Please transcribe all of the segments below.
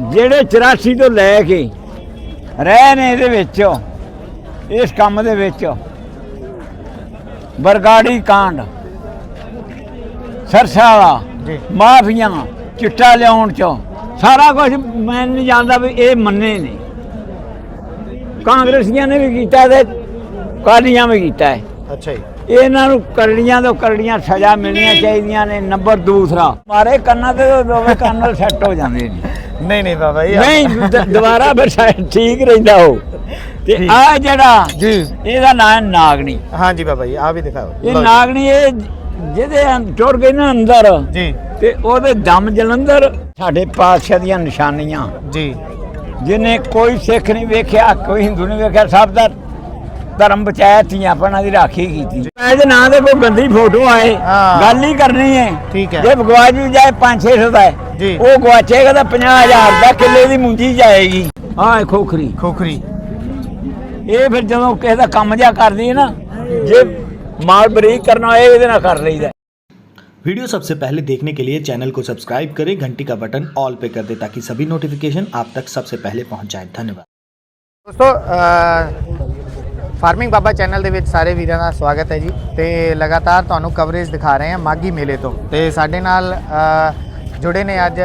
ਜਿਹੜੇ 84 ਤੋਂ ਲੈ ਕੇ ਰਹੇ ਨੇ ਇਹਦੇ ਵਿੱਚ ਇਸ ਕੰਮ ਦੇ ਵਿੱਚ ਬਰਗਾੜੀ ਕਾਂਡ ਸਰਸਾਲਾ ਜੀ। ਮਾਫੀਆਂ ਚਿੱਟਾ ਲਿਆਉਣ ਚ ਸਾਰਾ ਕੁਝ ਮੈਂ ਨਹੀਂ ਜਾਣਦਾ ਵੀ ਇਹ ਮੰਨੇ ਨੇ। ਕਾਂਗਰਸੀਆਂ ਨੇ ਵੀ ਕੀਤਾ ਤੇ ਕਾਲੀਆਂ ਵੀ ਕੀਤਾ ਹੈ। ਅੱਛਾ ਜੀ। ਇਹਨਾਂ ਨੂੰ ਕਰੜੀਆਂ ਤੋਂ ਕਰੜੀਆਂ ਸਜ਼ਾ ਮਿਲਣੀਆਂ ਚਾਹੀਦੀਆਂ ਨੇ ਨੰਬਰ ਦੂਸਰਾ। ਮਾਰੇ ਕੰਨਾਂ ਤੇ ਦੋਵੇਂ ਕੰਨ ਨਾਲ ਸੈੱਟ ਹੋ ਜਾਂਦੇ ਨੇ। ਨਹੀਂ ਨਹੀਂ ਬਾਬਾ ਜੀ ਨਹੀਂ ਦ- ਦੁਬਾਰਾ ਫਿਰ ਸ਼ਾਇਦ ਠੀਕ ਰਹਿੰਦਾ ਉਹ। ਤੇ। ਆ ਜਿਹੜਾ ਜੀ। ਇਹਦਾ ਨਾਂ ਹੈ ਨਾਗਣੀ। ਹਾਂਜੀ ਬਾਬਾ ਜੀ ਆ ਵੀ ਦਿਖਾਓ। ਇਹ ਲਓ ਜੀ। ਨਾਗਣੀ ਇਹ ਜਿਹਦੇ ਅੰ- ਟੁਰ ਗਏ ਨਾ ਅੰਦਰ ਜੀ। ਤੇ ਉਹਦੇ ਦਮ ਜਲੰਧਰ ਸਾਡੇ ਪਾਤਸ਼ਾਹ ਦੀਆਂ ਨਿਸ਼ਾਨੀਆਂ। ਜੀ। ਜਿਹਨੇ ਕੋਈ ਸਿੱਖ ਨਹੀਂ ਵੇਖਿਆ ਕੋਈ ਹਿੰਦੂ ਨਹੀਂ ਵੇਖਿਆ ਸਭ ਦਾ ਧਰਮ ਬਚਾਇਆ ਧੀਆਂ ਭੈਣਾਂ ਦੀ ਰਾਖੀ ਕੀਤੀ ਇਹਦੇ ਨਾਂ ਦੇ ਕੋਈ ਗੰਦੀ ਫੋਟੋ ਆਏ ਹਾਂ। ਗੱਲ ਹੀ ਕਰਨੀ ਹੈ ਠੀਕ ਹੈ। ਜੇ ਗਵਾਚ ਵੀ ਜਾਏ 5-600 ਦਾ ਹੈ, ਜੀ। ਉਹ ਗਵਾਚੇਗਾ ਤਾਂ 50000 ਦਾ ਕਿੱਲੇ ਦੀ ਮੁੰਜੀ ਜਾਏਗੀ ਆਹ ਖੋਖਰੀ ਖੋਖਰੀ ਇਹ ਫਿਰ ਜਦੋਂ ਕਿਸੇ ਦਾ ਕੰਮ ਜਿਆ ਕਰਦੀ ਹੈ ਨਾ ਜੇ ਮਾਲ ਬਰੀਕ ਕਰਨਾ ਹੋਏ ਇਹਦੇ ਨਾਲ ਕਰ ਲਈਦਾ वीडियो सबसे पहले देखने के लिए चैनल को सब्सक्राइब करें घंटी का बटन ऑल पे कर दें ताकि सभी नोटिफिकेशन आप तक सबसे पहले पहुंच जाए धन्यवाद ਦੋਸਤੋ ਫਾਰਮਿੰਗ ਬਾਬਾ ਚੈਨਲ ਦੇ ਵਿੱਚ ਸਾਰੇ ਵੀਰਾਂ ਦਾ ਸਵਾਗਤ ਹੈ ਜੀ ਤੇ ਲਗਾਤਾਰ ਤੁਹਾਨੂੰ ਕਵਰੇਜ ਦਿਖਾ ਰਹੇ ਹਾਂ ਮਾਗੀ ਮੇਲੇ ਤੋਂ। ਤੇ ਸਾਡੇ ਨਾਲ ਜੁੜੇ ਨੇ ਅੱਜ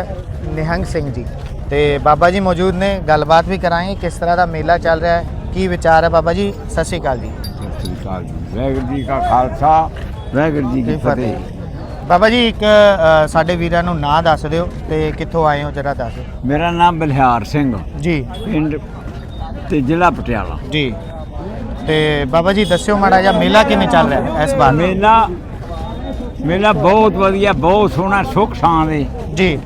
ਨਿਹੰਗ ਸਿੰਘ ਜੀ। ਤੇ ਬਾਬਾ ਜੀ ਮੌਜੂਦ ਨੇ ਗੱਲਬਾਤ ਵੀ ਕਰਾਂਗੇ ਕਿਸ ਤਰ੍ਹਾਂ ਦਾ ਮੇਲਾ ਚੱਲ ਰਿਹਾ ਹੈ ਕੀ ਵਿਚਾਰ ਹੈ ਬਾਬਾ ਜੀ? ਸਤਿ ਸ਼੍ਰੀ ਅਕਾਲ ਜੀ। ਸਤਿ ਸ੍ਰੀ ਅਕਾਲ ਜੀ। ਵਾਹਿਗੁਰੂ ਜੀ ਕਾ ਖਾਲਸਾ ਵਾਹਿਗੁਰੂ ਜੀ ਕੀ ਫਤਿਹ। ਬਾਬਾ ਜੀ ਇੱਕ ਸਾਡੇ ਵੀਰਾਂ ਨੂੰ ਨਾਂ ਦੱਸ ਦਿਓ ਤੇ ਕਿੱਥੋਂ ਆਏ ਹੋ ਜਰਾ ਦੱਸ ਮੇਰਾ ਨਾਮ ਬਲਿਹਾਰ ਸਿੰਘ। ਜੀ। ਪਿੰਡ ਤੇ ਜ਼ਿਲ੍ਹਾ ਪਟਿਆਲਾ। ਜੀ। ਤੇ ਬਾਬਾ ਜੀ ਦੱਸਿਓ ਮਾੜਾ ਜਿਹਾ ਮੇਲਾ ਕਿਵੇਂ ਚੱਲ ਰਿਹਾ ਇਸ ਵਾਰ? ਮੇਲਾ ਮੇਲਾ ਬਹੁਤ ਵਧੀਆ ਬਹੁਤ ਸੋਹਣਾ ਸੁੱਖ ਸ਼ਾਂਤ ਹੈ ਜੀ।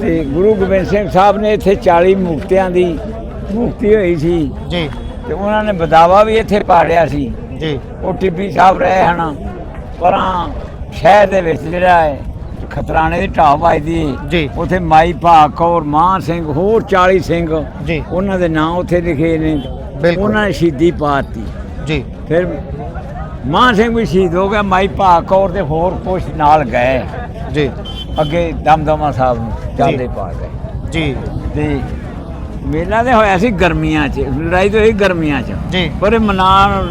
ਤੇ ਗੁਰੂ ਗੋਬਿੰਦ ਸਿੰਘ ਸਾਹਿਬ ਨੇ ਇੱਥੇ 40 ਮੁਕਤਿਆਂ ਦੀ ਮੁਕਤੀ ਹੋਈ ਸੀ। ਜੀ। ਤੇ ਉਹਨਾਂ ਨੇ ਬਦਾਵਾ ਵੀ ਇੱਥੇ ਪਾੜਿਆ ਸੀ। ਜੀ। ਉਹ ਟਿੱਬੀ ਸਾਹਿਬ ਰਹੇ ਹਨ। ਪਰਾਂ ਸ਼ਹਿਰ ਦੇ ਵਿੱਚ ਜਿਹੜਾ ਹੈ ਖਤਰਾਣੇ ਦੀ ਢਾਬ ਵੱਜਦੀ ਜੀ। ਉੱਥੇ ਮਾਈ ਭਾਗ ਕੌਰ ਮਾਨ ਸਿੰਘ ਹੋਰ 40 ਸਿੰਘ ਜੀ। ਉਹਨਾਂ ਦੇ ਨਾਂ ਉੱਥੇ ਲਿਖੇ ਨੇ। ਬਿਲਕੁਲ। ਉਹਨਾਂ ਨੇ ਸ਼ਹੀਦੀ ਪਾਤੀ ਜੀ। ਫਿਰ ਮਾਨ ਸਿੰਘ ਵੀ ਸ਼ਹੀਦ ਹੋ ਗਿਆ ਮਾਈ ਭਾਗ ਕੌਰ ਤੇ ਹੋਰ ਕੁਛ ਨਾਲ ਗਏ। ਜੀ। ਅੱਗੇ ਦਮਦਮਾ ਸਾਹਿਬ ਨੂੰ ਜਾਂਦੇ ਪਾ ਗਏ। ਜੀ। ਤੇ ਮੇਲਾ ਤੇ ਹੋਇਆ ਸੀ ਗਰਮੀਆਂ 'ਚ ਲੜਾਈ ਤਾਂ ਹੋਈ ਗਰਮੀਆਂ 'ਚ। ਜੀ। ਪਰ ਮਨਾਣ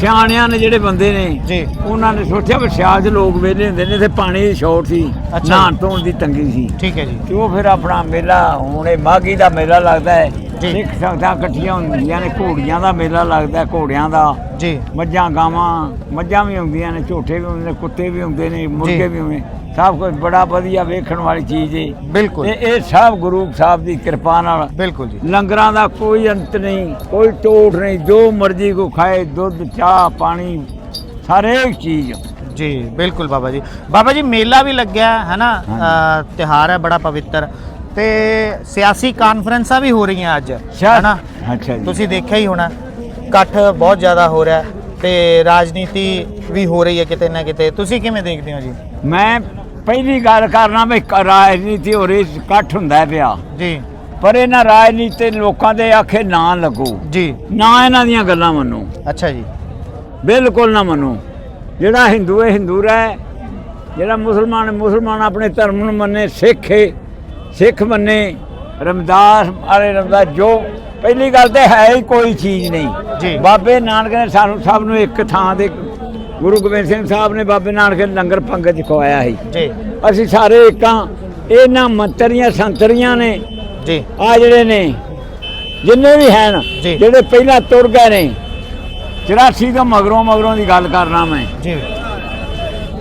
ਸਿਆਣਿਆਂ ਨੇ ਜਿਹੜੇ ਬੰਦੇ ਨੇ ਜੀ। ਉਹਨਾਂ ਨੇ ਸੋਚਿਆ ਵੀ ਸਿਆਲ 'ਚ ਲੋਕ ਵੇਲੇ ਹੁੰਦੇ ਨੇ ਤੇ ਪਾਣੀ ਦੀ ਸ਼ੋਰਟ ਸੀ ਅੱਛਾ। ਨਹਾਉਣ ਧੋਣ ਦੀ ਤੰਗੀ ਸੀ। ਠੀਕ ਹੈ ਜੀ। ਤੇ ਉਹ ਫਿਰ ਆਪਣਾ ਮੇਲਾ ਹੁਣ ਮਾਗੀ ਦਾ ਮੇਲਾ ਲੱਗਦਾ ਹੈ। ਜੀ। ਸਿੱਖ ਸੰਗਤਾਂ ਇਕੱਠੀਆਂ ਹੁੰਦੀਆਂ ਨੇ ਘੋੜੀਆਂ ਦਾ ਮੇਲਾ ਲੱਗਦਾ ਘੋੜਿਆਂ ਦਾ। ਜੀ। ਮੱਝਾਂ ਗਾਵਾਂ ਮੱਝਾਂ ਵੀ ਹੁੰਦੀਆਂ ਨੇ ਝੋਟੇ ਵੀ ਹੁੰਦੇ ਨੇ ਕੁੱਤੇ ਵੀ ਹੁੰਦੇ ਨੇ ਮੁਰਗੇ। ਵੀ ਹੁੰਦੇ। ਸਭ ਕੁਝ ਬੜਾ ਵਧੀਆ ਵੇਖਣ ਵਾਲੀ ਚੀਜ਼ ਹੈ ਬਿਲਕੁਲ। ਇਹ ਇਹ ਸਭ ਗੁਰੂ ਸਾਹਿਬ ਦੀ ਕਿਰਪਾ ਨਾਲ ਬਿਲਕੁਲ ਜੀ। ਲੰਗਰਾਂ ਦਾ ਕੋਈ ਅੰਤ ਨਹੀਂ ਕੋਈ ਟੋਟ ਨਹੀਂ ਜੋ ਮਰਜ਼ੀ ਕੋ ਖਾਏ ਦੁੱਧ ਚਾਹ ਪਾਣੀ ਸਾਰੇ ਚੀਜ਼। ਜੀ ਬਿਲਕੁਲ ਬਾਬਾ ਜੀ। ਬਾਬਾ ਜੀ ਮੇਲਾ ਵੀ ਲੱਗਿਆ ਹੈ ਨਾ ਅ, ਤਿਉਹਾਰ ਹੈ ਬੜਾ ਪਵਿੱਤਰ। ਤੇ ਸਿਆਸੀ ਕਾਨਫਰੰਸਾਂ ਵੀ ਹੋ ਰਹੀਆਂ ਅੱਜ ਹੈ ਨਾ? ਅੱਛਾ ਜੀ। ਤੁਸੀਂ ਦੇਖਿਆ ਹੀ ਹੋਣਾ ਇਕੱਠ ਬਹੁਤ ਜ਼ਿਆਦਾ ਹੋ ਰਿਹਾ ਤੇ ਰਾਜਨੀਤੀ ਵੀ ਹੋ ਰਹੀ ਹੈ ਕਿਤੇ ਨਾ ਕਿਤੇ। ਤੁਸੀਂ ਕਿਵੇਂ ਦੇਖਦੇ ਹੋ ਜੀ? ਮੈਂ ਪਹਿਲੀ ਗੱਲ ਕਰਨਾ ਵੀ ਰਾਜਨੀਤੀ ਹੋ ਰਹੀ ਇਕੱਠ ਹੁੰਦਾ ਪਿਆ। ਜੀ। ਪਰ ਇਹਨਾਂ ਰਾਜਨੀਤੀ ਲੋਕਾਂ ਦੇ ਆਖੇ ਨਾ ਲੱਗੋ। ਜੀ। ਨਾ ਇਹਨਾਂ ਦੀਆਂ ਗੱਲਾਂ ਮੰਨੋ। ਅੱਛਾ ਜੀ। ਬਿਲਕੁਲ ਨਾ ਮੰਨੋ। ਜਿਹੜਾ ਹਿੰਦੂ ਹੈ ਹਿੰਦੂ ਰਹਿ। ਜਿਹੜਾ ਮੁਸਲਮਾਨ ਹੈ ਮੁਸਲਮਾਨ ਆਪਣੇ ਧਰਮ ਨੂੰ ਮੰਨੇ ਸਿੱਖ ਹੈ। ਸਿੱਖ ਮੰਨੇ ਰਮਦਾਸ ਵਾਲੇ ਰਮਦਾਸ ਜੋ ਪਹਿਲੀ ਗੱਲ ਤੇ ਹੈ ਹੀ ਕੋਈ ਚੀਜ਼। ਨਹੀਂ। ਬਾਬੇ ਨਾਨਕ ਨੇ ਸਾਨੂੰ ਸਭ ਨੂੰ ਇੱਕ ਥਾਂ ਦੇ ਗੁਰੂ ਗੋਬਿੰਦ ਸਿੰਘ ਸਾਹਿਬ ਨੇ ਬਾਬੇ ਨਾਨਕ ਨੇ ਲੰਗਰ ਪੰਗਤ ਖਵਾਇਆ ਸੀ। ਜੀ। ਅਸੀਂ ਸਾਰੇ ਇੱਕਾਂ ਇਹਨਾਂ ਮੰਤਰੀਆਂ ਸੰਤਰੀਆਂ ਨੇ ਜੀ। ਆ ਜਿਹੜੇ ਨੇ ਜਿੰਨੇ ਵੀ ਹਨ। ਜਿਹੜੇ ਪਹਿਲਾਂ ਤੁਰ ਗਏ ਨੇ 84 ਤੋਂ ਮਗਰੋਂ ਮਗਰੋਂ ਦੀ ਗੱਲ ਕਰਨਾ ਮੈਂ। ਜੀ।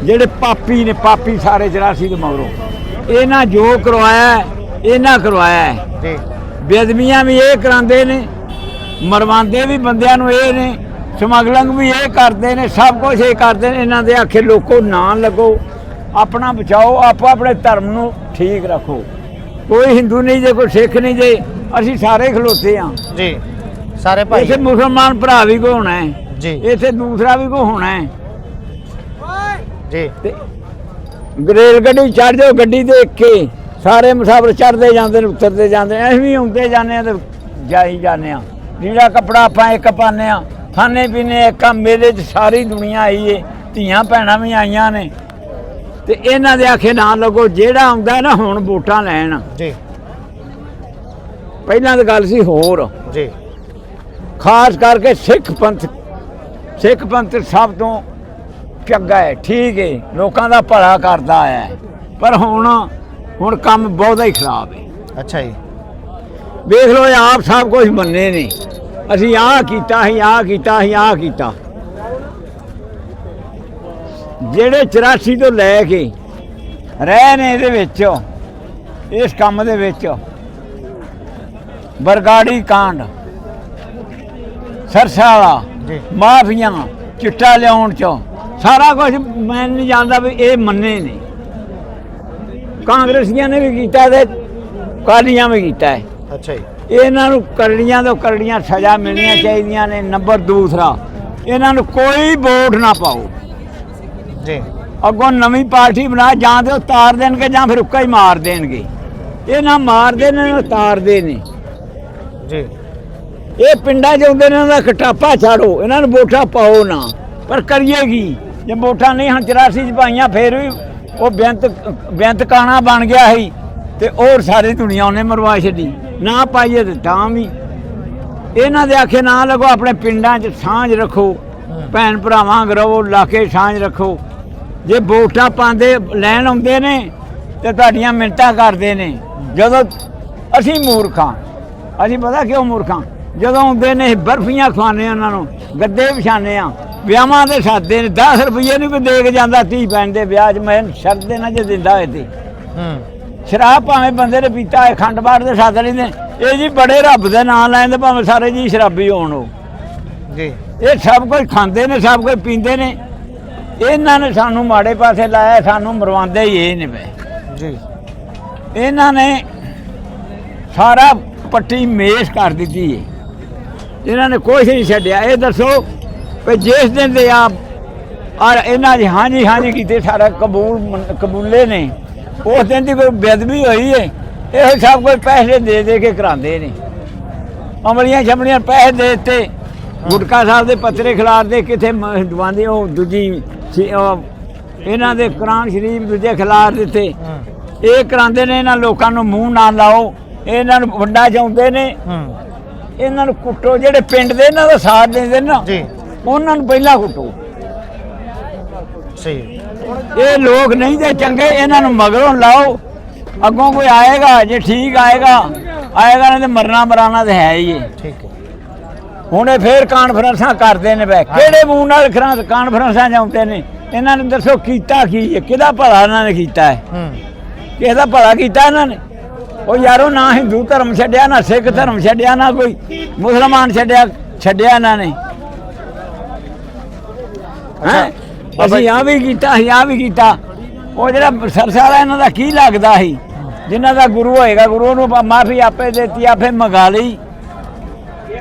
ਜਿਹੜੇ ਪਾਪੀ ਨੇ ਪਾਪੀ ਸਾਰੇ 84 ਤੋਂ ਮਗਰੋਂ। ਇਹਨਾਂ ਜੋ ਕਰਵਾਇਆ ਇਹਨਾਂ ਕਰਵਾਇਆ। ਜੀ। ਬੇਅਦਬੀਆਂ ਵੀ ਇਹ ਕਰਾਉਂਦੇ ਨੇ ਮਰਵਾਉਂਦੇ ਵੀ ਬੰਦਿਆਂ ਨੂੰ ਇਹ ਨੇ ਸਮਗਲਿੰਗ ਵੀ ਇਹ ਕਰਦੇ ਨੇ ਸਭ ਕੁਝ ਇਹ ਕਰਦੇ ਨੇ। ਇਹਨਾਂ ਦੇ ਆਖੇ ਲੋਕੋ ਨਾ ਲੱਗੋ। ਆਪਣਾ ਬਚਾਓ ਆਪੋ ਆਪਣੇ ਧਰਮ ਨੂੰ ਠੀਕ ਰੱਖੋ। ਕੋਈ ਹਿੰਦੂ ਨਹੀਂ ਜੇ ਕੋਈ ਸਿੱਖ ਨਹੀਂ ਜੇ ਅਸੀਂ ਸਾਰੇ ਖਲੋਤੇ ਆ। ਜੀ। ਸਾਰੇ ਭਾਈ। ਇੱਥੇ ਮੁਸਲਮਾਨ ਭਰਾ ਵੀ ਕੋ ਹੋਣਾ ਹੈ? ਜੀ। ਇੱਥੇ ਦੂਸਰਾ ਵੀ ਕੋ ਹੋਣਾ ਹੈ? ਜੀ। ਤੇ ਰੇਲ ਗੱਡੀ ਚੜ ਜਾਓ ਗੱਡੀ ਦੇਖ ਕੇ ਸਾਰੇ ਮੁਸਾਫਰ ਚੜਦੇ ਜਾਂਦੇ ਨੇ ਉਤਰਦੇ ਜਾਂਦੇ ਨੇ। ਅਸੀਂ ਵੀ ਆਉਂਦੇ ਜਾਂਦੇ ਆ ਤੇ ਜਾਈ ਜਾਂਦੇ ਆ ਲੀੜਾ ਕੱਪੜਾ ਆਪਾਂ ਇੱਕ ਪਾਉਂਦੇ ਆ ਖਾਣੇ ਪੀਣੇ ਇੱਕ ਆ ਮੇਲੇ 'ਚ ਸਾਰੀ ਦੁਨੀਆ ਆਈ ਏ। ਧੀਆਂ ਭੈਣਾਂ ਵੀ ਆਈਆਂ ਨੇ। ਤੇ ਇਹਨਾਂ ਦੇ ਆਖੇ ਨਾ ਲੱਗੋ ਜਿਹੜਾ ਆਉਂਦਾ ਨਾ ਹੁਣ ਵੋਟਾਂ ਲੈਣ। ਜੀ। ਪਹਿਲਾਂ ਤਾਂ ਗੱਲ ਸੀ ਹੋਰ। ਜੀ। ਖਾਸ ਕਰਕੇ ਸਿੱਖ ਪੰਥ ਸਿੱਖ ਪੰਥ ਸਭ ਤੋਂ ਚੰਗਾ ਹੈ ਠੀਕ ਹੈ ਲੋਕਾਂ ਦਾ ਭਲਾ ਕਰਦਾ ਹੈ। ਪਰ ਹੁਣ ਹੁਣ ਕੰਮ ਬਹੁਤਾ ਹੀ ਖਰਾਬ ਹੈ। ਅੱਛਾ ਜੀ। ਵੇਖ ਲਓ ਇਹ ਆਪ ਸਭ ਕੁਝ ਮੰਨੇ ਨੇ। ਅਸੀਂ ਆਹ ਕੀਤਾ ਅਸੀਂ ਆਹ ਕੀਤਾ ਅਸੀਂ ਆਹ ਕੀਤਾ। ਜਿਹੜੇ 84 ਤੋਂ ਲੈ ਕੇ ਰਹੇ ਨੇ ਇਹਦੇ ਵਿੱਚ ਇਸ ਕੰਮ ਦੇ ਵਿੱਚ ਬਰਗਾੜੀ ਕਾਂਡ ਸਰਸਾਲਾ ਜੀ। ਮਾਫੀਆਂ ਚਿੱਟਾ ਲਿਆਉਣ ਚ ਸਾਰਾ ਕੁਝ ਮੈਂ ਨਹੀਂ ਜਾਣਦਾ ਵੀ ਇਹ ਮੰਨੇ ਨੇ ਕਾਂਗਰਸੀਆਂ ਨੇ ਵੀ ਕੀਤਾ ਤੇ ਕਾਲੀਆਂ ਵੀ ਕੀਤਾ ਹੈ। ਅੱਛਾ ਜੀ। ਇਹਨਾਂ ਨੂੰ ਕਰੜੀਆਂ ਤੋਂ ਕਰੜੀਆਂ ਸਜ਼ਾ ਮਿਲਣੀਆਂ ਚਾਹੀਦੀਆਂ ਨੇ ਨੰਬਰ ਦੂਸਰਾ। ਇਹਨਾਂ ਨੂੰ ਕੋਈ ਵੋਟ ਨਾ ਪਾਓ। ਜੀ। ਅੱਗੋਂ ਨਵੀਂ ਪਾਰਟੀ ਬਣਾ ਜਾਂ ਤੇ ਉਹ ਤਾਰ ਦੇਣਗੇ ਜਾਂ ਫਿਰ ਉੱਕਾ ਹੀ ਮਾਰ ਦੇਣਗੇ। ਇਹ ਨਾ ਮਾਰਦੇ ਨੇ ਨਾ ਤਾਰਦੇ ਨੇ ਜੀ। ਇਹ ਪਿੰਡਾਂ 'ਚ ਆਉਂਦੇ ਨੇ ਇਹਨਾਂ ਦਾ ਕਟਾਪਾ ਛਾੜੋ। ਇਹਨਾਂ ਨੂੰ ਵੋਟਾਂ ਪਾਓ ਨਾ। ਪਰ ਕਰੀਏ ਕੀ? ਜੇ ਵੋਟਾਂ ਨਹੀਂ ਹੁਣ 84 ਚ ਪਾਈਆਂ ਫੇਰ ਵੀ ਉਹ ਬੇਅੰਤ ਬੇਅੰਤ ਕਾਣਾ ਬਣ ਗਿਆ ਸੀ ਤੇ ਹੋਰ ਸਾਰੀ ਦੁਨੀਆ ਉਹਨੇ ਮਰਵਾ ਛੱਡੀ। ਨਾ ਪਾਈਏ ਤੇ ਤਾਂ ਵੀ। ਇਹਨਾਂ ਦੇ ਆਖੇ ਨਾ ਲਗੋ, ਆਪਣੇ ਪਿੰਡਾਂ 'ਚ ਸਾਂਝ ਰੱਖੋ। ਭੈਣ ਭਰਾਵਾਂ ਗਰੋ ਲਾਕੇ ਸਾਂਝ ਰੱਖੋ। ਜੇ ਵੋਟਾਂ ਪਾਉਂਦੇ, ਲੈਣ ਆਉਂਦੇ ਨੇ, ਤੇ ਤੁਹਾਡੀਆਂ ਮਿੰਟਾਂ ਕਰਦੇ ਨੇ। ਜਦੋਂ ਅਸੀਂ ਮੂਰਖਾਂ ਅਸੀਂ ਪਤਾ ਕਿਉਂ ਮੂਰਖਾਂ ਜਦੋਂ ਆਉਂਦੇ ਨੇ, ਬਰਫੀਆਂ ਖਵਾਉਂਦੇ ਉਹਨਾਂ ਨੂੰ, ਗੱਦੇ ਵਿਛਾਉਂਦੇ ਆ। ਵਿਆਹਾਂ ਦੇ ਸਾਦੇ ਨੇ 10 ਰੁਪਏ ਨੂੰ ਕੋਈ ਦੇ ਕੇ ਜਾਂਦਾ ਧੀ ਭੈਣ ਦੇ ਵਿਆਹ 'ਚ ਮੈਂ ਸ਼ਰਤ ਦੇ ਨਾਲ ਜੇ ਦਿੰਦਾ ਹੋਏ ਤੇ। ਹੂੰ। ਸ਼ਰਾਬ ਭਾਵੇਂ ਬੰਦੇ ਨੇ ਪੀਤਾ ਹੈ ਖੰਡ ਬਾੜ ਦੇ ਸਾਧ ਲੈਂਦੇ ਇਹ ਜੀ ਬੜੇ ਰੱਬ ਦੇ ਨਾਂ ਲੈਂਦੇ ਭਾਵੇਂ ਸਾਰੇ ਜੀ ਸ਼ਰਾਬੀ ਹੋਣ ਉਹ। ਜੀ। ਇਹ ਸਭ ਕੁਝ ਖਾਂਦੇ ਨੇ ਸਭ ਕੁਝ ਪੀਂਦੇ ਨੇ। ਇਹਨਾਂ ਨੇ ਸਾਨੂੰ ਮਾੜੇ ਪਾਸੇ ਲਾਇਆ ਸਾਨੂੰ ਮਰਵਾਉਂਦੇ ਹੀ ਇਹ ਨੇ ਵੇ ਜੀ। ਇਹਨਾਂ ਨੇ ਸਾਰਾ ਪੱਟੀ ਮੇਸ਼ ਕਰ ਦਿੱਤੀ ਹੈ ਇਹਨਾਂ ਨੇ ਕੁਛ ਨਹੀਂ ਛੱਡਿਆ। ਇਹ ਦੱਸੋ ਕਿ ਜਿਸ ਦਿਨ ਦੇ ਆਪ ਔਰ ਇਹਨਾਂ ਦੀ ਹਾਂਜੀ ਹਾਂਜੀ ਕੀਤੇ ਸਾਰਾ ਕਬੂਲ ਕਬੂਲੇ ਨੇ। ਉਸ ਦਿਨ ਦੀ ਕੋਈ ਬੇਦਬੀ ਹੋਈ ਹੈ ਇਹ ਸਭ ਕੁਝ ਪੈਸੇ ਦੇ ਦੇ ਕੇ ਕਰਾਉਂਦੇ ਨੇ। ਅਮਲੀਆਂ ਛਮਲੀਆਂ ਪੈਸੇ ਦੇ ਦਿੱਤੇ। ਗੁਟਕਾ ਸਾਹਿਬ ਦੇ ਪੱਤਰੇ ਖਿਲਾਰਦੇ ਕਿਥੇ ਮ- ਹਿੰਦੂਆਂ ਦੇ ਉਹ ਦੂਜੀ ਇਹਨਾਂ ਦੇ ਕੁਰਾਨ ਸ਼ਰੀਫ ਦੂਜੇ ਖਿਲਾਰ ਦਿੱਤੇ। ਇਹ ਕਰਾਉਂਦੇ ਨੇ ਇਹਨਾਂ ਲੋਕਾਂ ਨੂੰ ਮੂੰਹ ਨਾ ਲਾਓ। ਇਹਨਾਂ ਨੂੰ ਵੰਡਾ ਚਾਉਂਦੇ ਨੇ। ਇਹਨਾਂ ਨੂੰ ਕੁੱਟੋ। ਜਿਹੜੇ ਪਿੰਡ ਦੇ ਇਹਨਾਂ ਦਾ ਸਾਥ ਦਿੰਦੇ ਨਾ। ਜੀ। ਉਹਨਾਂ ਨੂੰ ਪਹਿਲਾਂ ਕੁੱਟੋ। ਸਹੀ। ਇਹ ਲੋਕ ਨਹੀਂ ਤੇ ਚੰਗੇ ਇਹਨਾਂ ਨੂੰ ਮਗਰੋਂ ਲਾਓ। ਅੱਗੋਂ ਕੋਈ ਆਏਗਾ ਜੇ ਠੀਕ ਆਏਗਾ ਆਏਗਾ ਨਹੀਂ ਤੇ ਮਰਨਾ ਮਰਾਣਾ ਤੇ ਹੈ ਹੀ ਠੀਕ ਹੁਣ ਇਹ ਫੇਰ ਕਾਨਫਰੰਸਾਂ ਕਰਦੇ ਨੇ ਬੈ ਕਿਹੜੇ ਮੂੰਹ ਨਾਲ ਖਰਾਂ ਕਾਨਫਰੰਸਾਂ ਜਾਂਦੇ ਨੇ? ਇਹਨਾਂ ਨੇ ਦੱਸੋ ਕੀਤਾ ਕੀ ਹੈ? ਕਿਹਦਾ ਭਲਾ ਇਹਨਾਂ ਨੇ ਕੀਤਾ ਹੈ? ਹੂੰ। ਕਿਸੇ ਦਾ ਭਲਾ ਕੀਤਾ ਇਹਨਾਂ ਨੇ? ਉਹ ਯਾਰੋ ਨਾ ਹਿੰਦੂ ਧਰਮ ਛੱਡਿਆ ਨਾ ਸਿੱਖ ਧਰਮ ਛੱਡਿਆ ਨਾ ਕੋਈ ਮੁਸਲਮਾਨ ਛੱਡਿਆ ਛੱਡਿਆ ਇਹਨਾਂ ਨੇ। ਹੈਂ? ਅਸੀਂ ਆ ਵੀ ਕੀਤਾ ਅਸੀਂ ਆ ਵੀ ਕੀਤਾ। ਉਹ ਜਿਹੜਾ ਸਰਸਾਲਾ ਇਹਨਾਂ ਦਾ ਕੀ ਲੱਗਦਾ ਸੀ? ਜਿਨ੍ਹਾਂ ਦਾ ਗੁਰੂ ਹੋਏਗਾ ਗੁਰੂ ਨੂੰ ਮਾਫੀ ਆਪੇ ਦਿੱਤੀ ਆਪੇ ਮੰਗਾ ਲਈ।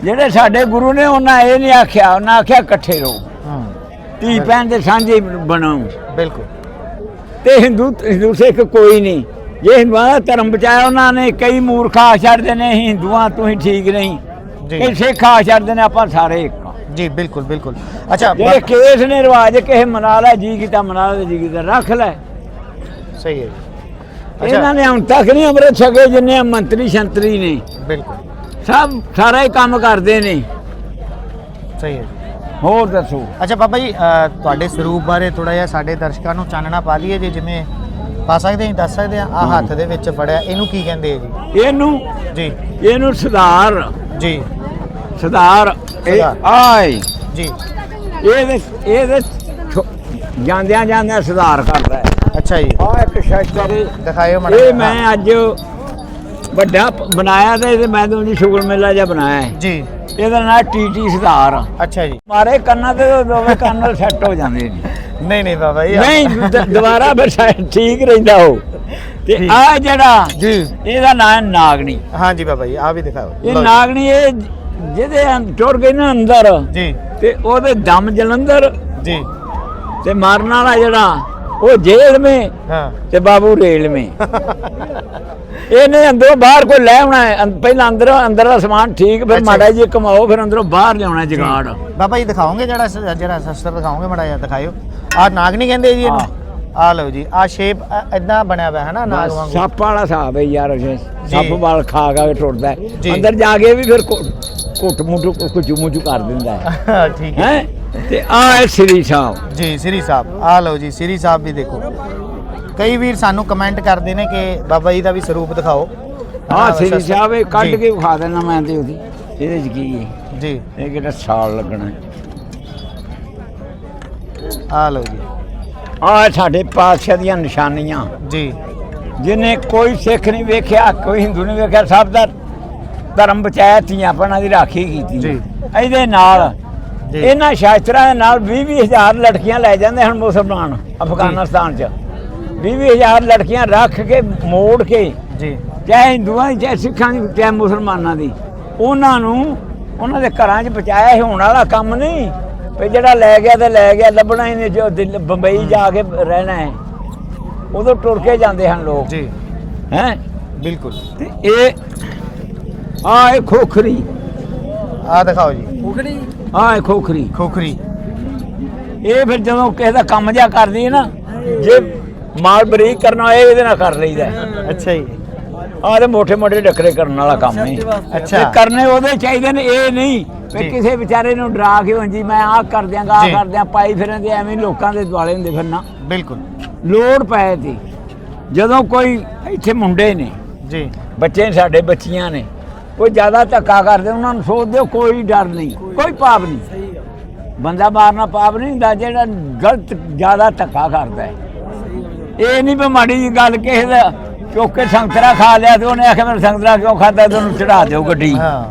ਜਿਹੜੇ ਸਾਡੇ ਗੁਰੂ ਨੇ ਉਹਨਾਂ ਇਹ ਨਹੀਂ ਆਖਿਆ ਉਹਨਾਂ ਆਖਿਆ ਇਕੱਠੇ ਰਹੋ। ਹੂੰ। ਧੀ ਭੈਣ ਦੇ ਸਾਂਝੇ ਬਣੋ। ਬਿਲਕੁਲ। ਤੇ ਹਿੰਦੂ ਹਿੰਦੂ ਸਿੱਖ ਕੋਈ ਨਹੀਂ। ਜੇ ਹਿੰਦੂਆਂ ਦਾ ਧਰਮ ਬਚਾਇਆ ਉਹਨਾਂ ਨੇ ਕਈ ਮੂਰਖਾ ਛੱਡਦੇ ਨੇ ਹਿੰਦੂਆਂ ਤੁਸੀਂ ਠੀਕ ਨਹੀਂ। ਕਈ ਸਿੱਖਾ ਛੱਡਦੇ ਨੇ ਆਪਾਂ ਸਾਰੇ ਆ। ਜੀ ਬਿਲਕੁਲ ਬਿਲकुल ਅੱਛਾ ਜਿਹੜੇ ਕੇਸ ਨੇ ਰਿਵਾਜ ਕਿਸੇ ਮਨਾ ਲੈ ਜੀ ਕੀਤਾ ਮਨਾ ਲੈ ਜੀ ਕੀਤਾ ਰੱਖ ਲੈ। ਸਹੀ ਹੈ ਜੀ। ਇਹਨਾਂ ਨੇ ਹੁਣ ਤੱਕ ਨਹੀਂ ਅੰਮ੍ਰਿਤ ਛਕੇ ਜਿੰਨੇ ਮੰਤਰੀ ਸ਼ੰਤਰੀ ਨੇ। ਬਿਲਕੁਲ। ਸਭ ਸਾਰਾ ਹੀ ਕੰਮ ਕਰਦੇ ਨੇ। ਸਹੀ ਹੈ ਜੀ। ਹੋਰ ਦੱਸੋ? ਅੱਛਾ ਬਾਬਾ ਜੀ ਅ, ਤੁਹਾਡੇ ਸਰੂਪ ਬਾਰੇ ਥੋੜਾ ਜਿਹਾ ਸਾਡੇ ਦਰਸ਼ਕਾਂ ਨੂੰ ਚਾਨਣਾ ਪਾ ਦਈਏ ਜੀ ਜਿਵੇਂ ਪਾ ਸਕਦੇ ਹਾਂ ਦੱਸ ਸਕਦੇ ਹਾਂ ਆ ਹੱਥ ਦੇ ਵਿੱਚ ਫੜਿਆ ਇਹਨੂੰ ਕੀ ਕਹਿੰਦੇ ਆ ਇਹਨੂੰ ਜੀ। ਇਹਨੂੰ ਸੁਧਾਰ। ਜੀ। ਸੁਧਾਰ। ਆਏ। ਜੀ। ਜੀ ਇਹਦੇ ਇਹਦੇ ਛੋ- ਜਾਂਦਿਆਂ ਜਾਂਦਿਆਂ ਸੁਧਾਰ ਕਰਦਾ ਹੈ। ਅੱਛਾ ਜੀ। ਆ ਇੱਕ ਸ਼ਸਤਰ ਦਿਖਾਇਓ ਮਾੜਾ ਇਹ ਜਿਹਾ। ਮੈਂ ਅੱਜ ਵੱਡਾ ਪ- ਬਣਾਇਆ ਤੇ ਇਹਦੇ ਮੈਂ ਤੁਹਾਨੂੰ ਸ਼ੁਗਰ ਮੇਲਾ ਜਿਹਾ ਬਣਾਇਆ ਹੈ। ਜੀ। ਇਹਦਾ ਨਾਂ ਟੀਟੀ ਸੁਧਾਰ। ਅੱਛਾ ਜੀ। ਮਾਰੇ ਕੰਨਾਂ ਤੇ ਦੋਵੇਂ ਕੰਨ ਨਾਲ ਸੈੱਟ ਹੋ ਜਾਂਦੇ ਨੇ। ਨਹੀਂ ਨਹੀਂ ਬਾਬਾ ਜੀ ਨਹੀਂ ਦ- ਦੁਬਾਰਾ ਫਿਰ ਠੀਕ ਰਹਿੰਦਾ ਉਹ। ਤੇ। ਆ ਜਿਹੜਾ ਜੀ। ਇਹਦਾ ਨਾਂ ਹੈ ਨਾਗਣੀ। ਹਾਂ ਜੀ ਬਾਬਾ ਜੀ ਆ ਵੀ ਦਿਖਾਓ। ਨਾਗਣੀ ਇਹ ਜਿਹਦੇ ਅੰ- ਟੁਰ ਗਈ ਨਾ ਅੰਦਰ ਜੀ। ਤੇ ਉਹਦੇ ਦਮ ਜਲੰਧਰ। ਜੀ। ਤੇ ਮਾਰਨ ਵਾਲਾ ਜਿਹੜਾ ਉਹ ਜੇਲ੍ਹ ਮੇ ਹਾਂ। ਤੇ ਬਾਬੂ ਰੇਲ ਮੇ। ਇਹਨੇ ਅੰਦਰੋਂ ਬਾਹਰ ਕੋਈ ਲੈ ਆਉਣਾ ਹੈ। ਅੰ- ਪਹਿਲਾਂ ਅੰਦਰ ਅੰਦਰ ਦਾ ਸਮਾਨ ਠੀਕ ਫਿਰ ਅੱਛਾ। ਮਾੜਾ ਜੀ ਕਮਾਓ ਫਿਰ ਅੰਦਰੋਂ ਬਾਹਰ ਲਿਆਉਣਾ ਜਗਾੜ। ਬਾਬਾ ਜੀ ਦਿਖਾਓਗੇ ਜਿਹੜਾ ਸ- ਜਿਹੜਾ ਸ਼ਸਤਰ ਦਿਖਾਓਗੇ ਮਾੜਾ ਜਿਹਾ ਦਿਖਾਇਓ। ਆ ਨਾਗਨੀ ਕਹਿੰਦੇ ਜੀ ਇਹਨੂੰ? ਆ ਲਓ ਜੀ ਆ ਸ਼ੇਪ ਇਦਾਂ ਬਣਿਆ ਹੋਇਆ ਹੈ ਨਾ ਨਾਗ ਵਾਂਗੂ? ਸੱਪ ਵਾਲਾ ਹਿਸਾਬ ਹੈ ਯਾਰ ਜੀ। ਸੱਪ ਵਾਲ ਖਾ ਖਾ ਕੇ ਟੁੱਟਦਾ। ਅੰਦਰ ਜਾ ਕੇ ਵੀ ਫਿਰ ਕੁੱਟ ਮੁੱਟੂ ਕੁਚੂ ਮੁਚੂ ਕਰ ਦਿੰਦਾ ਹੈ। ਠੀਕ ਹੈ। ਤੇ ਆ ਹੈ ਸ੍ਰੀ ਸਾਹਿਬ। ਜੀ ਸ੍ਰੀ ਸਾਹਿਬ ਆ ਲਓ ਜੀ ਸ੍ਰੀ ਸਾਹਿਬ ਵੀ ਦੇਖੋ। ਕਈ ਵੀਰ ਸਾਨੂੰ ਕਮੈਂਟ ਕਰਦੇ ਨੇ ਕਿ ਬਾਬਾ ਜੀ ਦਾ ਵੀ ਸਰੂਪ ਦਿਖਾਓ। ਆ ਸ੍ਰੀ ਸਾਹਿਬ ਇਹ ਕੱਢ ਕੇ ਵਿਖਾ ਦੇਣਾ ਮੈਂ ਤੇ ਉਹਦੀ। ਇਹਦੇ ਚ ਕੀ ਹੈ? ਜੀ। ਇਹ ਕਿਹੜਾ ਸਾਲ ਲੱਗਣਾ। ਆ ਲਓ ਜੀ। ਆ ਸਾਡੇ ਪਾਤਸ਼ਾਹ ਦੀਆਂ ਨਿਸ਼ਾਨੀਆਂ। ਜੀ। ਜਿਹਨੇ ਕੋਈ ਸਿੱਖ ਨਹੀਂ ਵੇਖਿਆ ਕੋਈ ਹਿੰਦੂ ਨਹੀਂ ਵੇਖਿਆ ਸਭ ਦਾ ਧਰਮ ਬਚਾਇਆ ਧੀਆਂ ਭੈਣਾਂ ਦੀ ਰਾਖੀ ਕੀਤੀ। ਜੀ। ਇਹਦੇ ਨਾਲ। ਇਹਨਾਂ ਸ਼ਾਸਤਰਾਂ ਦੇ ਨਾਲ 20 ਹਜ਼ਾਰ ਲੜਕੀਆਂ ਲੈ ਜਾਂਦੇ ਹਨ ਮੁਸਲਮਾਨ ਅਫਗਾਨਿਸਤਾਨ ਚ। 20 ਹਜ਼ਾਰ ਲੜਕੀਆਂ ਰੱਖ ਕੇ ਮੋੜ ਕੇ ਜੀ। ਚਾਹੇ ਹਿੰਦੂਆਂ ਦੀ ਚਾਹੇ ਸਿੱਖਾਂ ਦੀ ਚਾਹੇ ਮੁਸਲਮਾਨਾਂ ਦੀ। ਉਹਨਾਂ ਨੂੰ ਉਹਨਾਂ ਦੇ ਘਰਾਂ 'ਚ ਇਹ ਹੋਣ ਵਾਲਾ ਕੰਮ ਨਹੀਂ। ਵੀ ਜਿਹੜਾ ਲੈ ਗਿਆ ਤੇ ਲੈ ਗਿਆ ਲੱਭਣਾ ਹੀ ਨਹੀਂ ਜੋ ਦਿੱਲੀ ਬੰਬਈ ਜਾ ਕੇ ਰਹਿਣਾ ਹੈ। ਉਦੋਂ ਟੁਰ ਕੇ ਜਾਂਦੇ ਹਨ ਲੋਕ। ਜੀ। ਹੈ? ਬਿਲਕੁਲ। ਤੇ ਇਹ ਆ ਇਹ ਖੋਖਰੀ। ਆ ਦਿਖਾਓ ਜੀ। ਆ ਇਹ ਖੋਖਰੀ। ਖੋਖਰੀ। ਇਹ ਫਿਰ ਜਦੋਂ ਕਿਸੇ ਦਾ ਕੰਮ ਜਿਆ ਕਰਦੀ ਹੈ ਨਾ ਜੇ ਮਾਲ ਬਰੀਕ ਕਰਨਾ ਹੋਏ ਇਹਦੇ ਨਾਲ ਕਰ ਲਈਦਾ। ਅੱਛਾ ਜੀ। ਆ ਤੇ ਮੋਟੇ ਮੋਟੇ ਡੱਕਰੇ ਕਰਨ ਵਾਲਾ ਕੰਮ ਨਹੀਂ ਅੱਛਾ ਤੇ ਕਰਨੇ ਉਹਦੇ ਚਾਹੀਦੇ ਨੇ ਇਹ ਨਹੀਂ ਵੀ ਕਿਸੇ ਵਿਚਾਰੇ ਨੂੰ ਡਰਾ ਕੇ ਹੁੰਜੀ ਮੈਂ ਆਹ ਕਰ ਦਿਆਂਗਾ ਆਹ ਕਰ ਦਿਆਂ ਪਾਈ ਫਿਰਨ ਤੇ ਐਵੇਂ ਲੋਕਾਂ ਦੇ ਦੁਆਲੇ ਹੁੰਦੇ ਫਿਰਨਾ। ਬਿਲਕੁਲ। ਲੋੜ ਪਏ ਤੇ। ਜਦੋਂ ਕੋਈ ਇੱਥੇ ਮੁੰਡੇ ਨੇ ਜੀ। ਬੱਚੇ ਸਾਡੇ ਬੱਚੀਆਂ ਨੇ ਕੋਈ ਜ਼ਿਆਦਾ ਧੱਕਾ ਕਰਦੇ ਉਹਨਾਂ ਨੂੰ ਸੋਚਦੇ ਕੋਈ ਡਰ ਨਹੀਂ ਕੋਈ ਪਾਪ ਨਹੀਂ। ਬੰਦਾ ਮਾਰਨਾ ਪਾਪ ਨਹੀਂ ਹੁੰਦਾ ਜਿਹੜਾ ਗਲਤ ਜ਼ਿਆਦਾ ਧੱਕਾ ਕਰਦਾ ਇਹ ਨਹੀਂ ਵੀ ਮਾੜੀ ਗੱਲ ਕਿਸੇ ਦਾ ਚੁੱਕ ਕੇ ਸੰਤਰਾ ਖਾ ਲਿਆ ਤੇ ਉਹਨੇ ਆਖਿਆ ਮੈਨੂੰ ਸੰਤਰਾ ਕਿਉਂ ਖਾਦਾ ਤੇ ਉਹਨੂੰ ਚੜਾ ਦਿਓ ਗੱਡੀ। ਹਾਂ।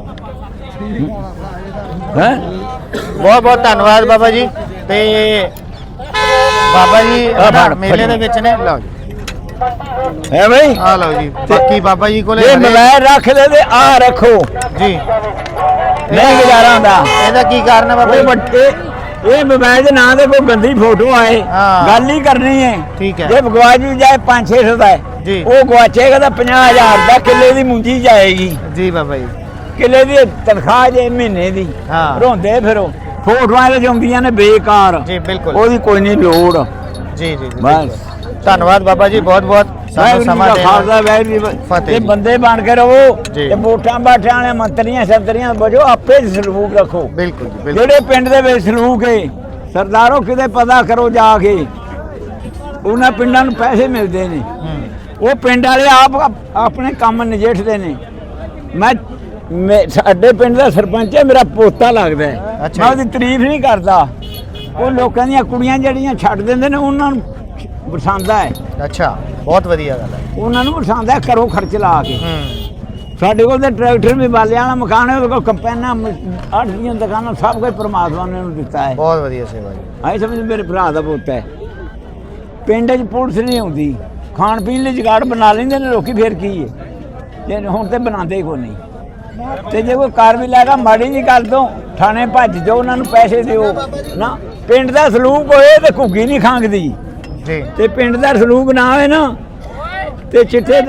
ਹੈ? ਬਹੁਤ ਬਹੁਤ ਧੰਨਵਾਦ ਬਾਬਾ ਜੀ। ਤੇ ਬਾਬਾ ਜੀ ਆਹ ਨਾ ਫੜ, ਮੇਲੇ ਦੇ। ਵਿੱਚ ਨੇ। ਲਓ ਜੀ। ਹੈ ਬਈ? ਆ ਲਓ ਜੀ। ਬਾਕੀ ਬਾਬਾ ਜੀ ਕੋਲੇ ਇਹ ਹਰੇ- ਰੱਖ ਲੈ ਤੇ ਆ ਰੱਖੋ। ਜੀ। ਨਹੀਂ ਗੁਜ਼ਾਰਾ ਹੁੰਦਾ ਇਹਦਾ ਕੀ ਕਾਰਨ ਹੈ ਬਾਬਾ ਉਹ ਜੀ ਵੱਡੇ ਇਹ ਮੋਬਾਈਲ ਦੇ ਨਾਂ ਤੇ ਕੋਈ ਗੰਦੀ ਫੋਟੋ ਆਏ। ਹਾਂ। ਗੱਲ ਹੀ ਕਰਨੀ ਹੈ ਠੀਕ ਹੈ। ਜੇ ਗਵਾਚ ਵੀ ਜਾਏ 5-600 ਦਾ ਹੈ। ਜੀ। ਉਹ ਗਵਾਚੇਗਾ ਤਾਂ 50000 ਦਾ ਕਿੱਲੇ ਦੀ ਮੁੰਜੀ ਜਾਏਗੀ। ਜੀ ਬਾਬਾ ਜੀ। ਕਿੱਲੇ ਦੀ ਤਨਖਾਹ ਜੇ ਮਹੀਨੇ ਦੀ। ਹਾਂ। ਰੋਂਦੇ ਫਿਰੋ। ਫੋਟੋਆਂ ਤੇ ਜਾਂਦੀਆਂ ਨੇ ਬੇਕਾਰ। ਜੀ ਬਿਲਕੁਲ। ਉਹਦੀ ਕੋਈ ਨਹੀਂ ਲੋੜ। ਜੀ ਜੀ ਜੀ ਬਸ। ਧੰਨਵਾਦ ਬਾਬਾ ਜੀ ਬਹੁਤ ਬਹੁਤ ਸਾਨੂੰ ਵਾਹਿਗੁਰੂ ਜੀ ਸਮਾਂ ਦਾ ਦੇਣਾ ਖਾਲਸਾ ਵਾਹਿਗੁਰੂ ਜੀ ਫਤਿਹ ਤੇ ਜੀ। ਬੰਦੇ ਬਣ ਕੇ ਰਹੋ ਜੀ। ਤੇ ਵੋਟਾਂ ਬਾਟਾਂ ਵਾਲੇ ਮੰਤਰੀਆਂ ਸੰਤਰੀਆਂ ਬਜੋ ਆਪੇ ਸਲੂਕ ਰੱਖੋ। ਬਿਲਕੁਲ ਜੀ ਬਿਲਕੁਲ। ਜਿਹੜੇ ਪਿੰਡ ਦੇ ਵਿੱਚ ਸਲੂਕ ਹੈ ਸਰਦਾਰੋ ਕਿਤੇ ਪਤਾ ਕਰੋ ਜਾ ਕੇ ਉਹਨਾਂ ਪਿੰਡਾਂ ਨੂੰ ਪੈਸੇ ਮਿਲਦੇ ਨੇ। ਹੂੰ। ਉਹ ਪਿੰਡ ਵਾਲੇ ਆਪ ਆਪ- ਆਪਣੇ ਕੰਮ ਨਜਿੱਠਦੇ ਨੇ। ਮੈਂ ਸਾਡੇ ਪਿੰਡ ਦਾ ਸਰਪੰਚ ਹੈ ਮੇਰਾ ਪੋਤਾ ਲੱਗਦਾ ਮੈਂ। ਉਹਦੀ ਤਾਰੀਫ ਨਹੀਂ ਕਰਦਾ। ਉਹ ਲੋਕਾਂ ਦੀਆਂ ਕੁੜੀਆਂ ਜਿਹੜੀਆਂ ਛੱਡ ਦਿੰਦੇ ਨੇ ਉਹਨਾਂ ਨੂੰ ਪਸੰਦ ਹੈ। ਅੱਛਾ ਬਹੁਤ ਵਧੀਆ ਗੱਲ ਹੈ। ਉਹਨਾਂ ਨੂੰ ਪਸੰਦ ਹੈ ਕਰੋ ਖਰਚ ਲਾ ਕੇ। ਸਾਡੇ ਕੋਲ ਤੇ ਟਰੈਕਟਰ ਵੀ ਬਾਲਿਆਂ ਵਾਲਾ ਮਕਾਨ ਹੈ ਉਹਦੇ ਕੋਲ ਕੰਪੈਨਾਂ ਅੱਠ ਦੀਆਂ ਦੁਕਾਨਾਂ ਸਭ ਕੁਝ ਪ੍ਰਮਾਤਮਾ ਨੇ ਉਹਨੂੰ ਦਿੱਤਾ ਹੈ। ਬਹੁਤ ਵਧੀਆ ਸੇਵਾ ਜੀ। ਆਏ ਸਮਝ ਮੇਰੇ ਭਰਾ ਦਾ ਪੁੱਤ ਹੈ। ਪਿੰਡ 'ਚ ਪੁਲਿਸ ਨਹੀਂ ਆਉਂਦੀ। ਖਾਣ ਪੀਣ ਲਈ ਜਗਾੜ ਬਣਾ ਲੈਂਦੇ ਨੇ ਲੋਕੀ ਫੇਰ ਕੀ ਹੈ ਜੇ ਹੁਣ ਤੇ ਬਣਾਉਂਦੇ ਹੀ ਕੋਈ ਨਹੀਂ। ਤੇ ਜੇ ਕੋਈ ਕਾਰ ਵੀ ਲੈਗਾ ਮਾੜੀ ਜੀ ਗੱਲ ਤੋਂ ਥਾਣੇ ਭੱਜ ਜਾਓ ਉਹਨਾਂ ਨੂੰ ਪੈਸੇ ਦਿਓ। ਨਾ ਪਿੰਡ ਦਾ ਸਲੂਕ ਹੋਏ ਤੇ ਘੁੱਗੀ ਨਹੀਂ ਖਾਂਗਦੀ। ਜੀ। ਤੇ ਪਿੰਡ ਦਾ ਸਲੂਕ ਨਾ ਹੋਏ ਨਾ ਤੇ ਚਿੱਟੇ